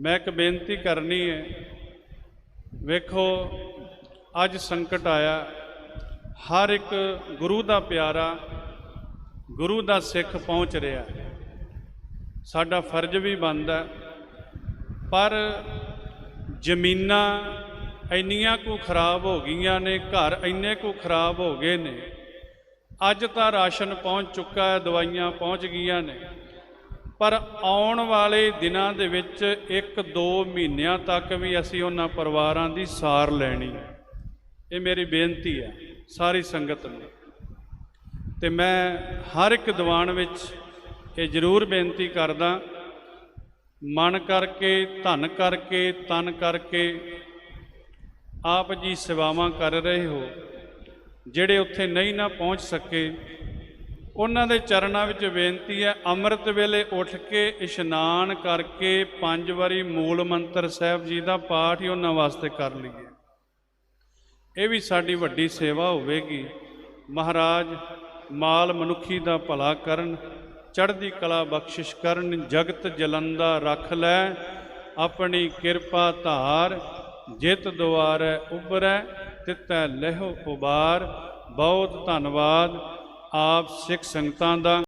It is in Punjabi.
ਮੈਂ ਇੱਕ ਬੇਨਤੀ ਕਰਨੀ ਹੈ। ਵੇਖੋ, ਅੱਜ ਸੰਕਟ ਆਇਆ। ਹਰ ਇੱਕ ਗੁਰੂ ਦਾ ਪਿਆਰਾ, ਗੁਰੂ ਦਾ ਸਿੱਖ ਪਹੁੰਚ ਰਿਹਾ। ਸਾਡਾ ਫਰਜ਼ ਵੀ ਬਣਦਾ। ਪਰ ਜ਼ਮੀਨਾਂ ਇੰਨੀਆਂ ਕੁ ਖਰਾਬ ਹੋ ਗਈਆਂ ਨੇ, ਘਰ ਇੰਨੇ ਕੁ ਖਰਾਬ ਹੋ ਗਏ ਨੇ। ਅੱਜ ਤਾਂ ਰਾਸ਼ਨ ਪਹੁੰਚ ਚੁੱਕਾ ਹੈ, ਦਵਾਈਆਂ ਪਹੁੰਚ ਗਈਆਂ ਨੇ। ਪਰ ਆਉਣ ਵਾਲੇ ਦਿਨਾਂ ਦੇ ਵਿੱਚ 1-2 ਮਹੀਨਿਆਂ ਤੱਕ ਵੀ ਅਸੀਂ ਉਹਨਾਂ ਪਰਿਵਾਰਾਂ ਦੀ ਸਾਰ ਲੈਣੀ ਹੈ। ਇਹ ਮੇਰੀ ਬੇਨਤੀ ਹੈ ਸਾਰੀ ਸੰਗਤ ਨੂੰ। ਤੇ ਮੈਂ ਹਰ ਇੱਕ ਦੀਵਾਨ ਵਿੱਚ ਇਹ ਜ਼ਰੂਰ ਬੇਨਤੀ ਕਰਦਾ, ਮਨ ਕਰਕੇ, ਧਨ ਕਰਕੇ, ਤਨ ਕਰਕੇ ਆਪ ਜੀ ਸੇਵਾਵਾਂ ਕਰ ਰਹੇ ਹੋ, ਜਿਹੜੇ ਉੱਥੇ ਨਹੀਂ ਨਾ ਪਹੁੰਚ ਸਕੇ ਉਹਨਾਂ ਦੇ ਚਰਨਾਂ ਵਿੱਚ ਬੇਨਤੀ ਹੈ, ਅੰਮ੍ਰਿਤ ਵੇਲੇ ਉੱਠ ਕੇ ਇਸ਼ਨਾਨ ਕਰਕੇ ਪੰਜ ਵਾਰੀ ਮੂਲ ਮੰਤਰ ਸਾਹਿਬ ਜੀ ਦਾ ਪਾਠ ਹੀ ਉਹਨਾਂ ਵਾਸਤੇ ਕਰ ਲਈਏ। ਇਹ ਵੀ ਸਾਡੀ ਵੱਡੀ ਸੇਵਾ ਹੋਵੇਗੀ। ਮਹਾਰਾਜ, ਮਾਲ ਮਨੁੱਖੀ ਦਾ ਭਲਾ ਕਰਨ, ਚੜ੍ਹਦੀ ਕਲਾ ਬਖਸ਼ਿਸ਼ ਕਰਨ, ਜਗਤ ਜਲੰਦਾ ਰੱਖ ਲੈ, ਆਪਣੀ ਕਿਰਪਾ ਧਾਰ, ਜਿਤ ਦੁਆਰੈ ਉਬਰੈ ਤਿਤੈ ਲਹਿ ਉਬਾਰ ਬਹੁਤ ਧੰਨਵਾਦ। ਆਪ ਸਿੱਖ ਸੰਗਤਾਂ ਦਾ